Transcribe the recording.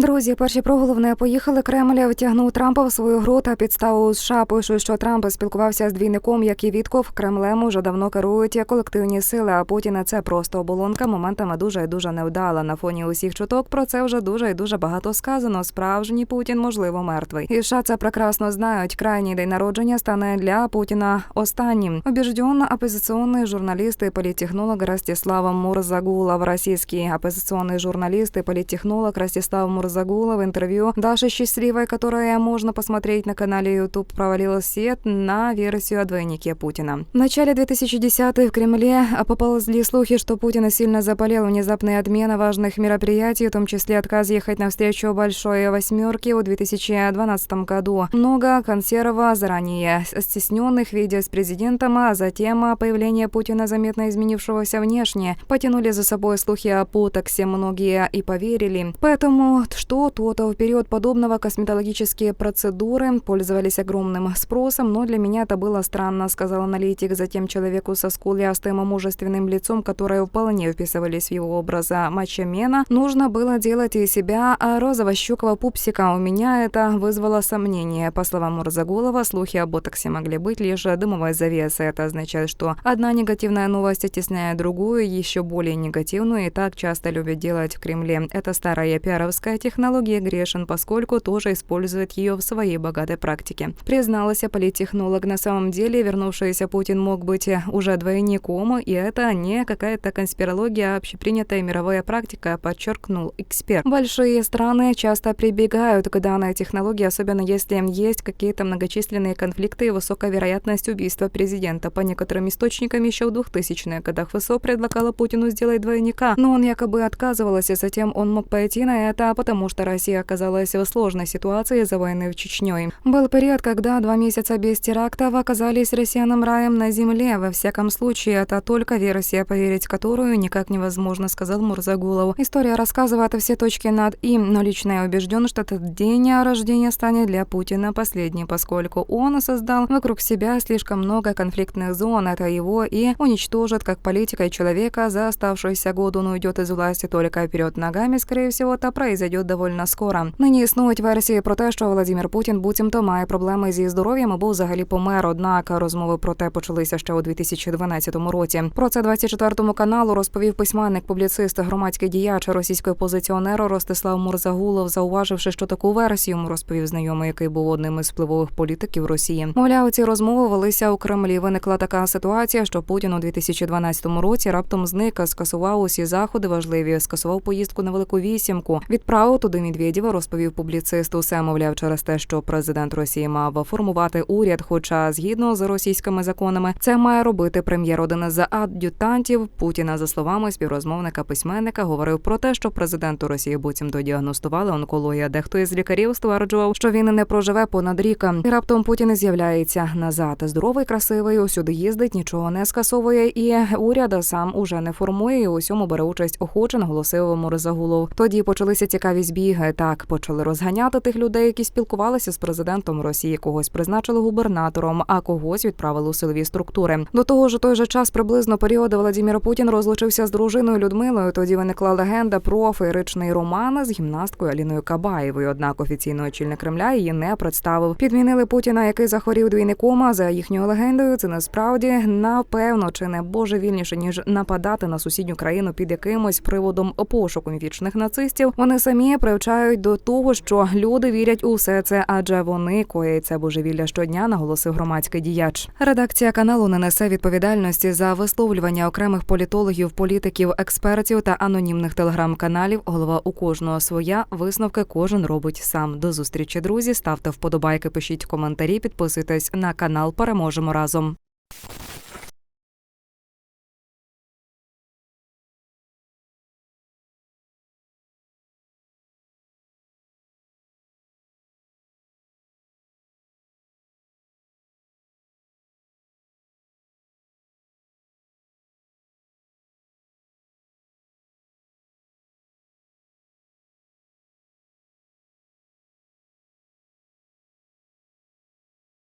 Друзі, перші про головне поїхали. Кремль втягнув Трампа в свою гру та підставу США. Пишуть, що Трамп спілкувався з двійником, як і Вітков. Кремлем уже давно керують колективні сили. А Путіна це просто оболонка. Моментами дуже і дуже невдала. На фоні усіх чуток про це вже дуже і дуже багато сказано. Справжній Путін, можливо, мертвий. І США це прекрасно знають. Крайній день народження стане для Путіна останнім. Убежден оппозиционный журналист и политтехнолог Ростислав Мурзагулов. Российский оппозиционный журналист и политтехнолог Ростислав Мурзагулов в интервью Даши Счастливой, которое можно посмотреть на канале YouTube, провалил сет на версию о двойнике Путина. В начале 2010-х в Кремле поползли слухи, что Путин сильно заболел. Внезапная отмена важных мероприятий, в том числе отказ ехать на встречу Большой Восьмерки в 2012 году. Много консерва заранее стесненных видео с президентом, а затем появление Путина, заметно изменившегося внешне, потянули за собой слухи о путоксе. Многие и поверили. Поэтому что то-то в период подобного косметологические процедуры пользовались огромным спросом, но для меня это было странно, сказал аналитик. Затем человеку со скулиастым и мужественным лицом, которые вполне вписывались в его образ мачемена, нужно было делать из себя розово-щекого пупсика. У меня это вызвало сомнение. По словам Мурзагулова, слухи о ботоксе могли быть лишь дымовой завесой. Это означает, что одна негативная новость оттесняет другую, еще более негативную, и так часто любят делать в Кремле. Это старая пиаровская технология Грешин, поскольку тоже использует ее в своей богатой практике. Призналась политтехнолог. На самом деле, вернувшийся Путин мог быть уже двойником, и это не какая-то конспирология, а общепринятая мировая практика, подчеркнул эксперт. Большие страны часто прибегают к данной технологии, особенно если есть какие-то многочисленные конфликты и высокая вероятность убийства президента. По некоторым источникам еще в 2000-х годах ФСО предлагала Путину сделать двойника, но он якобы отказывался, затем он мог пойти на это, потому что Россия оказалась в сложной ситуации из-за войны в Чечней. Был период, когда два месяца без терактов оказались россиянам раем на земле. Во всяком случае, это только версия, поверить которую никак невозможно, сказал Мурзагулов. История рассказывает все точки над «и», но лично я убежден, что этот день рождения станет для Путина последним, поскольку он создал вокруг себя слишком много конфликтных зон. Это его и уничтожит как политика и человека. За оставшийся год он уйдет из власти только вперед ногами. Скорее всего, это произойдет довольно скоро. Нині існують версії про те, що Владимир Путін буцімто має проблеми зі здоров'ям або взагалі помер. Однак розмови про те почалися ще у 2012 році. Про це 24 каналу розповів письменник, публіцист, громадський діяч російської позиціонеру Ростислав Мурзагулов, зауваживши, що таку версію розповів знайомий, який був одним із впливових політиків Росії. Мовляв, ці розмови велися у Кремлі. Виникла така ситуація, що Путін у 2012 році раптом зник, скасував усі заходи важливі, скасував поїздку на велику вісімку. Відправив туди Медведєва, розповів публіцист. Усе мовляв через те, що президент Росії мав формувати уряд. Хоча згідно з російськими законами, це має робити прем'єр один з ад'ютантів Путіна. За словами співрозмовника письменника, говорив про те, що президенту Росії буцімто діагностували онкологія. Дехто із лікарів стверджував, що він не проживе понад рік. І раптом Путін з'являється назад. Здоровий, красивий, усюди їздить, нічого не скасовує, і уряд сам уже не формує. і У всьому бере участь охоче, наголосив Мурзагулов. Тоді почалися цікаві збіги. Так почали розганяти тих людей, які спілкувалися з президентом Росії. Когось призначили губернатором, а когось відправили у силові структури. До того ж, той же час приблизно періоду Владимир Путін розлучився з дружиною Людмилою. Тоді виникла легенда про феєричний роман з гімнасткою Аліною Кабаєвою. Однак офіційно очільник Кремля її не представив. Підмінили Путіна, який захворів двійником. А за їхньою легендою, це насправді напевно чи не божевільніше ніж нападати на сусідню країну під якимось приводом пошуку вічних нацистів. Вони самі привчають до того, що люди вірять у все це, адже вони коять це божевілля щодня, наголосив громадський діяч. Редакція каналу не несе відповідальності за висловлювання окремих політологів, політиків, експертів та анонімних телеграм-каналів. Голова у кожного своя висновки кожен робить сам. До зустрічі, друзі. Ставте вподобайки, пишіть коментарі, підписуйтесь на канал. Переможемо разом.